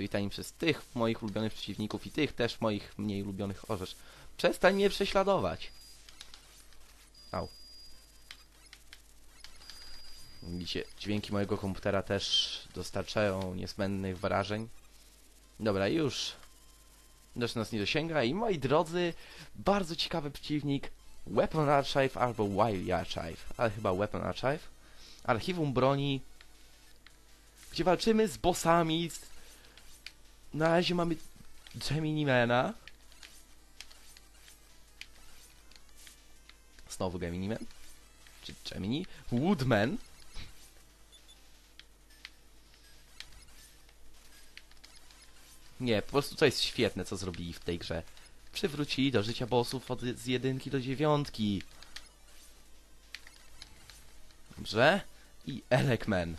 przywitani przez tych moich ulubionych przeciwników i tych też moich mniej ulubionych orzesz. Przestań mnie prześladować. Au. Widzicie, dźwięki mojego komputera też dostarczają niezbędnych wrażeń. Dobra, już. Już nas nie dosięga i moi drodzy, bardzo ciekawy przeciwnik Weapon Archive albo Wild Archive, ale chyba Weapon Archive. Archiwum broni, gdzie walczymy z bossami. Z... Na razie mamy Geminimana. Znowu Geminiman. Czy Gemini? Woodman. Nie, po prostu to jest świetne, co zrobili w tej grze. Przywrócili do życia bossów od z jedynki do dziewiątki. Dobrze. I Elekman.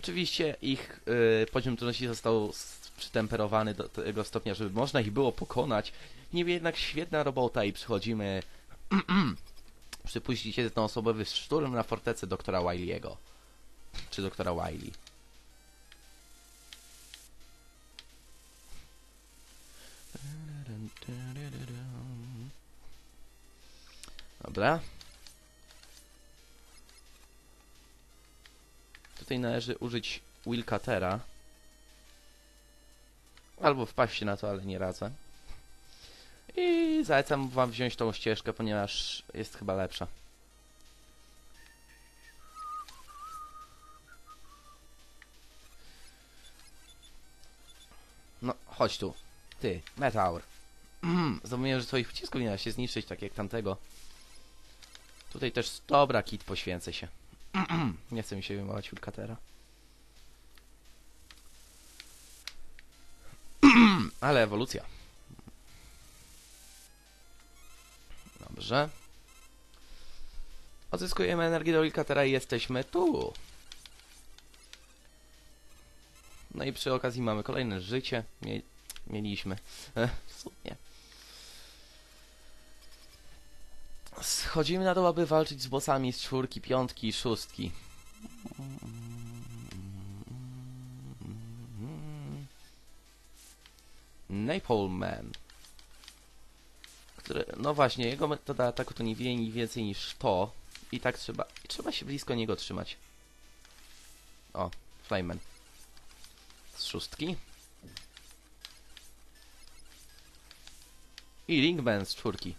Oczywiście ich y, poziom trudności został przytemperowany do tego stopnia, żeby można ich było pokonać. Niemniej jednak świetna robota i przychodzimy... Przypuścić jednoosobowy szturm na fortecę doktora Wiley'ego. Czy doktora Wiley. Dobra. Tutaj należy użyć Willcatera. Albo wpaść na to, ale nie radzę. I zalecam wam wziąć tą ścieżkę, ponieważ jest chyba lepsza. No, chodź tu. Ty, Metaur. Zapomniałem, że twoich przycisków nie da się zniszczyć, tak jak tamtego. Tutaj też... Dobra, kit, poświęcę się. nie chcę mi się wyjmować Wilkatera. Ale ewolucja. Dobrze. Odzyskujemy energię do Wilkatera i jesteśmy tu. No i przy okazji mamy kolejne życie. Mie mieliśmy. W sumie. Schodzimy na to, aby walczyć z bossami z czwórki, piątki i szóstki. Napalm Man. Który, no właśnie, jego metoda ataku to nie wie nic więcej niż to. I tak trzeba, i trzeba się blisko niego trzymać. O, Flameman. Z szóstki. I Ringman z czwórki.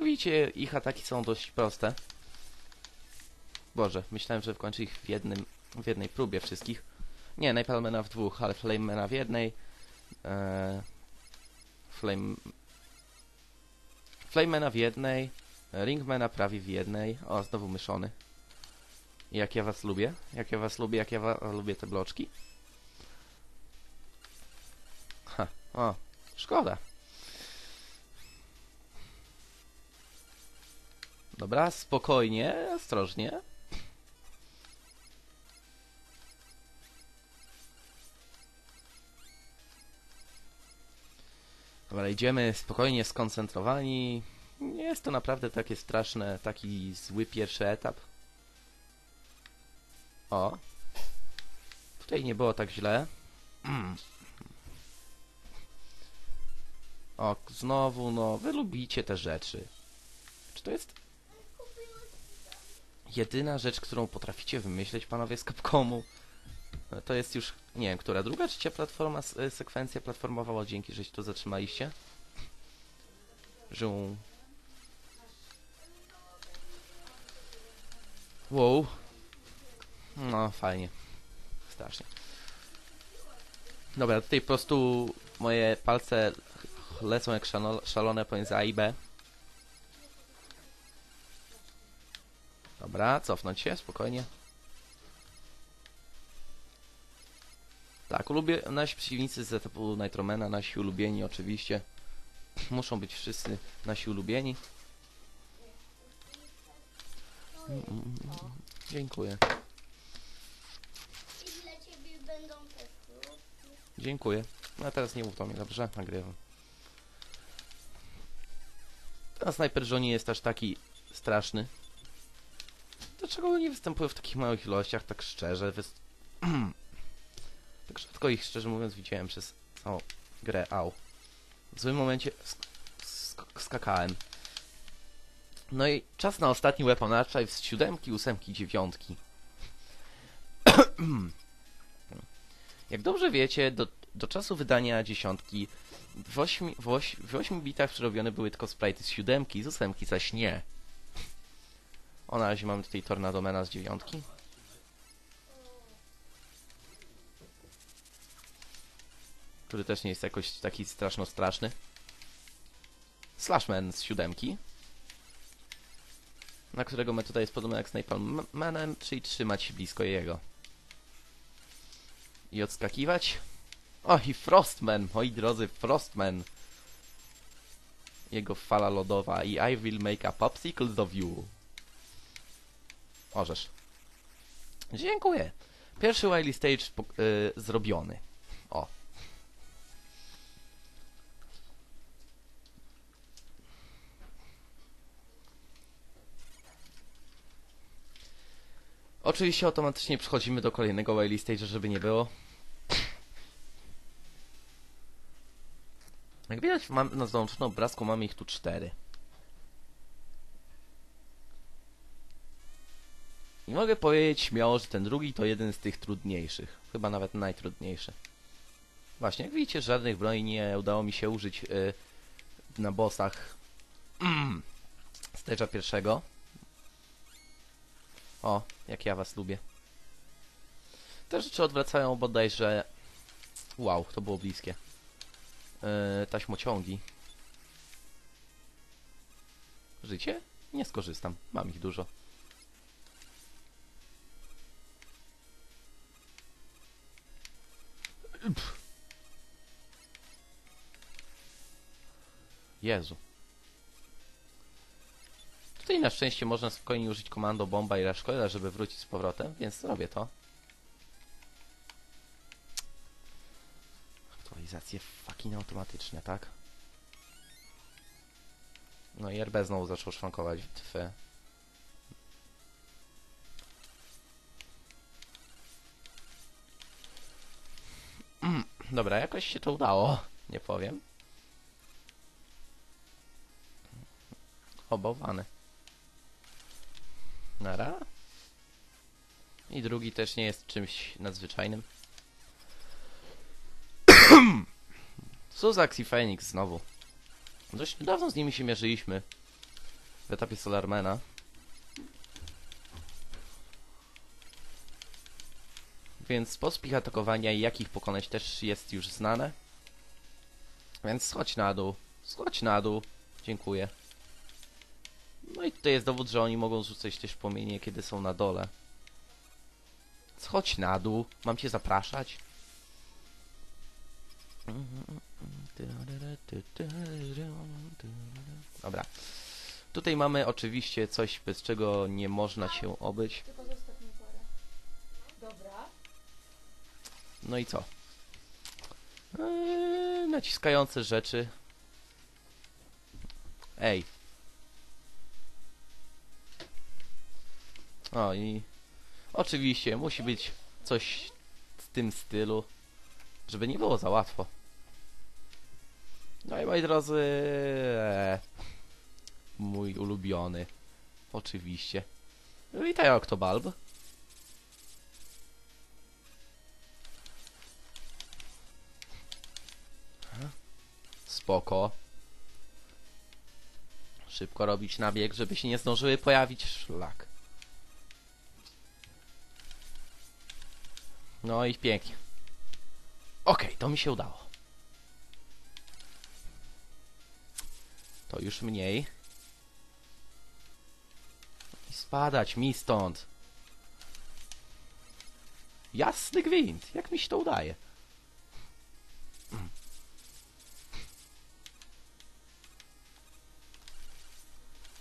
Jak widzicie, ich ataki są dość proste. Boże, myślałem, że wkończę ich w jednym, w jednej próbie wszystkich. Nie, Napalmana w dwóch, ale Flamemana w jednej. Eee, Flame... Flamemana w jednej. Ringmana prawie w jednej. O, znowu myszony. Jak ja was lubię. Jak ja was lubię, jak ja lubię te bloczki. Ha, o, szkoda. Dobra, spokojnie, ostrożnie. Dobra, idziemy spokojnie, skoncentrowani. Nie jest to naprawdę takie straszne, taki zły pierwszy etap. O. Tutaj nie było tak źle. O, znowu, no, wy lubicie te rzeczy. Czy to jest jedyna rzecz, którą potraficie wymyśleć, panowie z Capcomu? To jest już, nie wiem, która druga, trzecia platforma, e, sekwencja platformowa, dzięki, że się tu zatrzymaliście. Żum. Wow. No, fajnie. Strasznie. Dobra, tutaj po prostu moje palce lecą jak szalone pomiędzy A i B. Dobra, cofnąć się, spokojnie. Tak, lubię nasi przeciwnicy z etapu Nitromana, nasi ulubieni oczywiście. Muszą być wszyscy nasi ulubieni. Dziękuję. Dziękuję. No a teraz nie mów do mnie, dobrze? Nagrywam. A Sniper Johnny jest aż taki straszny. Dlaczego nie występują w takich małych ilościach, tak szczerze? Tak rzadko ich, szczerze mówiąc, widziałem przez całą grę. Au. W złym momencie sk sk skakałem. No i czas na ostatni weapon archive z siódemki, ósemki, dziewiątki. Jak dobrze wiecie, do, do czasu wydania dziesiątki w 8, w, 8, w 8 bitach przerobione były tylko sprite z siódemki, z ósemki zaś nie. O, na razie mamy tutaj Tornadomena z dziewiątki. Który też nie jest jakoś taki straszno straszny. Slashman z siódemki. Na którego metoda jest podobna jak z Napalmanem, czyli trzymać się blisko jego. I odskakiwać. O, i Frostman, moi drodzy, Frostman. Jego fala lodowa i I will make a popsicles of you. Orzesz. Dziękuję. Pierwszy Wily Stage yy, zrobiony. O. Oczywiście automatycznie przechodzimy do kolejnego Wily Stage, żeby nie było. Jak widać mam, na załączonym obrazku mamy ich tu cztery. I mogę powiedzieć śmiało, że ten drugi to jeden z tych trudniejszych. Chyba nawet najtrudniejszy. Właśnie, jak widzicie, żadnych broni nie udało mi się użyć yy, na bossach mm, stage'a pierwszego. O, jak ja was lubię. Te rzeczy odwracają bodajże... Wow, to było bliskie. Yy, taśmociągi. Życie? Nie skorzystam. Mam ich dużo. Jezu. Tutaj na szczęście można spokojnie użyć komando bomba i raszkoila, żeby wrócić z powrotem, więc zrobię to. Aktualizacje fucking automatyczne, tak? No i RB znowu zaczął szwankować bitwę. Dobra, jakoś się to udało. Nie powiem. Obowany. Nara. I drugi też nie jest czymś nadzwyczajnym. Suzax i Phoenix znowu. Dość niedawno z nimi się mierzyliśmy. W etapie Solarmana. Więc sposób ich atakowania i jak ich pokonać też jest już znane. Więc schodź na dół. Schodź na dół. Dziękuję. No i tutaj jest dowód, że oni mogą rzucać też płomienie, kiedy są na dole. Schodź na dół. Mam cię zapraszać. Dobra. Tutaj mamy oczywiście coś, bez czego nie można się obyć. No i co? Eee, naciskające rzeczy. Ej. O i oczywiście musi być coś w tym stylu, żeby nie było za łatwo. No i moi drodzy, eee, mój ulubiony, oczywiście. Witaj Octobalb. Spoko. Szybko robić nabieg, żeby się nie zdążyły pojawić szlak. No i pięknie. Okej, to mi się udało. To już mniej. I spadać mi stąd. Jasny gwint. Jak mi się to udaje?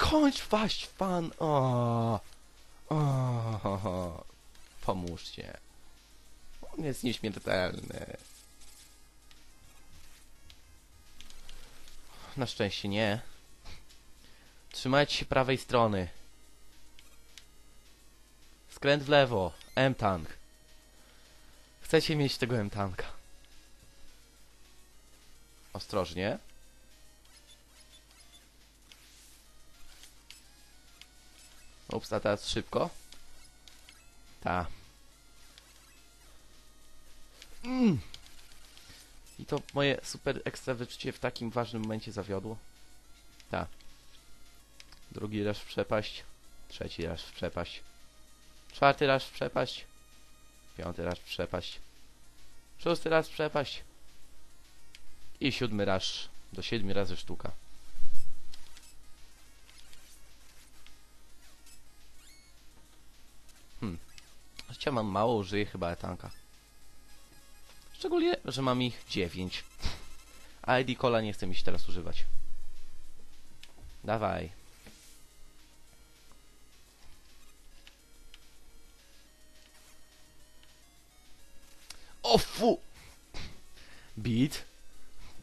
Kończ waść pan. O. O. Pomóżcie. On jest nieśmiertelny. Na szczęście nie. Trzymajcie się prawej strony. Skręt w lewo. M-tank. Chcecie mieć tego M-tanka. Ostrożnie. Ups, a teraz szybko. Ta. Mm. I to moje super ekstra wyczucie w takim ważnym momencie zawiodło. Ta. Drugi raz w przepaść. Trzeci raz w przepaść. Czwarty raz w przepaść. Piąty raz w przepaść. Szósty raz w przepaść. I siódmy raz. Do siedmiu razy sztuka. Chociaż mam mało, użyję chyba etanka. Szczególnie, że mam ich 9. A ID Cola nie chce mi się teraz używać. Dawaj. O fu! Beat.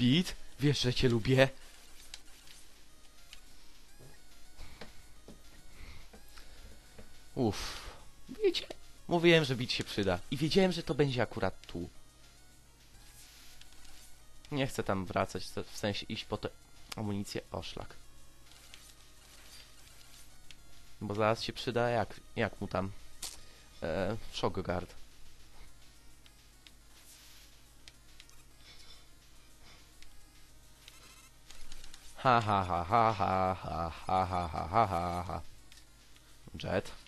Beat. Wiesz, że cię lubię. Uff. Wiecie? Mówiłem, że bit się przyda. I wiedziałem, że to będzie akurat tu. Nie chcę tam wracać, w sensie iść po tę amunicję. O, szlak. Bo zaraz się przyda, jak, jak mu tam... E, ha ha ha ha ha ha ha ha ha ha ha Jet.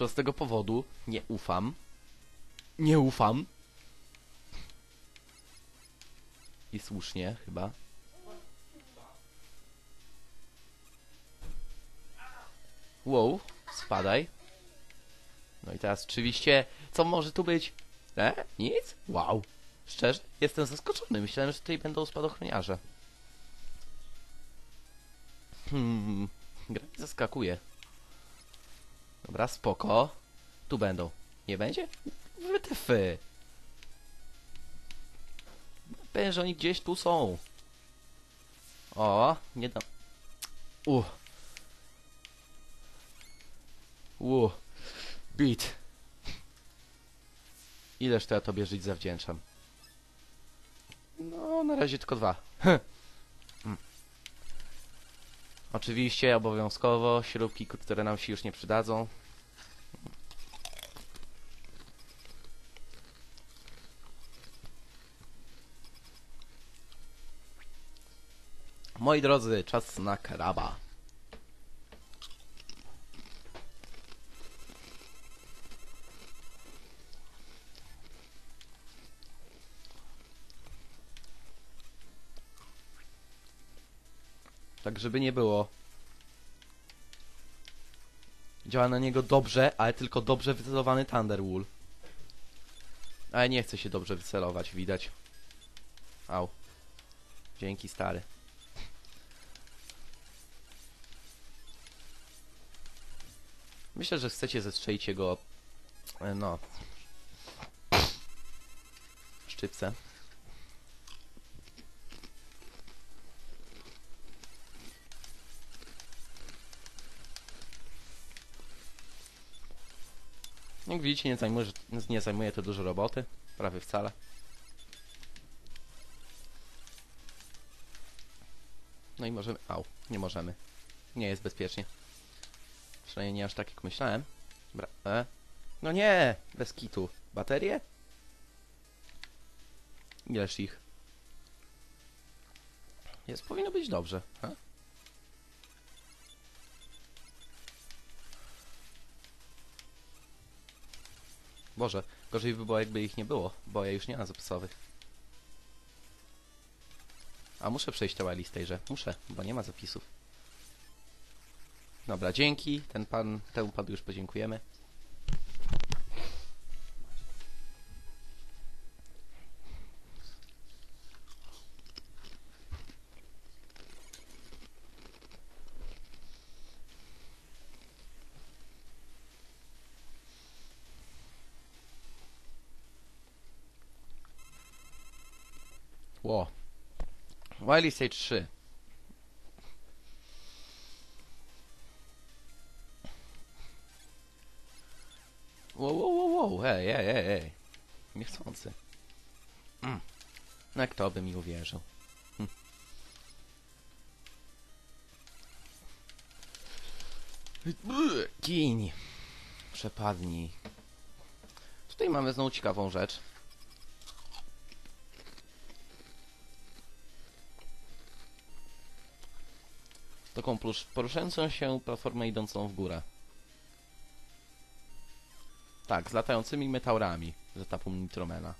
Prostego powodu nie ufam. Nie ufam. I słusznie, chyba. Wow, spadaj. No i teraz oczywiście, co może tu być? E? Nic? Wow. Szczerze, jestem zaskoczony. Myślałem, że tutaj będą spadochroniarze. Hmm, gra zaskakuje. Dobra, spoko. Tu będą. Nie będzie? Wytyfy. Pewnie, że oni gdzieś tu są. O, nie dam. U. U. Beat. Ileż to ja tobie żyć zawdzięczam? No, na razie tylko dwa. Oczywiście, obowiązkowo, śrubki, które nam się już nie przydadzą. Moi drodzy, czas na kraba. Tak, żeby nie było. Działa na niego dobrze, ale tylko dobrze wycelowany Thunderwool. Ale nie chce się dobrze wycelować, widać. Au. Dzięki, stary. Myślę, że chcecie zestrzelić jego... e, No... Szczypce. Jak widzicie, nie zajmuje, nie zajmuje to dużo roboty. Prawie wcale. No i możemy... Au, nie możemy. Nie jest bezpiecznie. Przynajmniej nie aż tak jak myślałem. Dobra, e? No nie! Bez kitu. Baterie? Ileż ich? Jest, powinno być dobrze. Ha? Boże, gorzej by było jakby ich nie było, bo ja już nie mam zapisowych. A muszę przejść tę listejże. Muszę, bo nie ma zapisów. Dobra, dzięki. Ten pan, temu panu już podziękujemy. Palisade 3. Wow, wow, wow, wow, hej, hej, hej, hej. Niechcący. Mm. No kto by mi uwierzył? Hm. Kiń. Przepadnij. Tutaj mamy znowu ciekawą rzecz. Taką poruszającą się platformę idącą w górę. Tak, z latającymi meteorami z etapu Nitromena.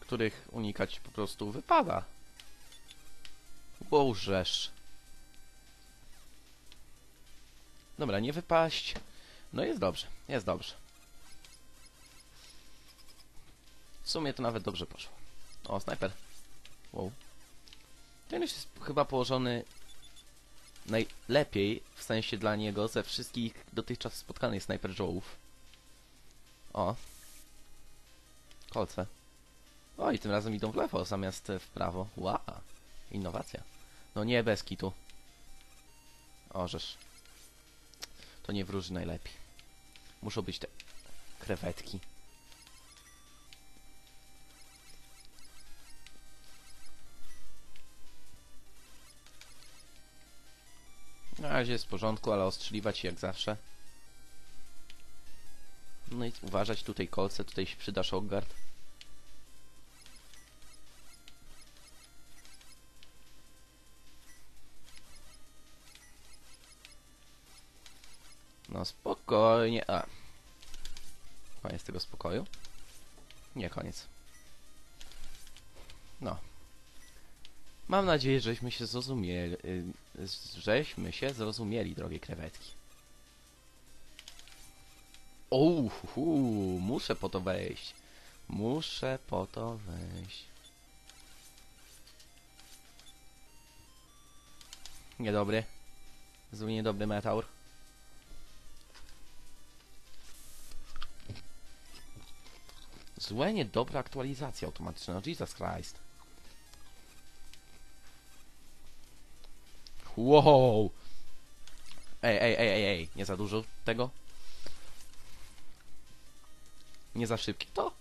Których unikać po prostu wypada. Bo łżesz. Dobra, nie wypaść. No jest dobrze, jest dobrze. W sumie to nawet dobrze poszło. O, snajper. Wow. Ten już jest chyba położony najlepiej, w sensie dla niego, ze wszystkich dotychczas spotkanych snajper żołów. O. Kolce. O, i tym razem idą w lewo zamiast w prawo. Wow. Innowacja. No nie bez kitu. Orzesz. To nie wróży najlepiej. Muszą być te krewetki. Razie jest w porządku, ale ostrzeliwać jak zawsze. No i uważać tutaj kolce, tutaj się przyda Shogguard. No spokojnie. A. Koniec tego spokoju? Nie koniec. No. Mam nadzieję, żeśmy się zrozumieli, y, żeśmy się zrozumieli, drogie krewetki. Hu, muszę po to wejść. Muszę po to wejść. Niedobry. Zły niedobry meteor. Złe, niedobra aktualizacja automatyczna. Jesus Christ. Wow! Ej, ej, ej, ej, ej, nie za dużo tego? Nie za szybkie to?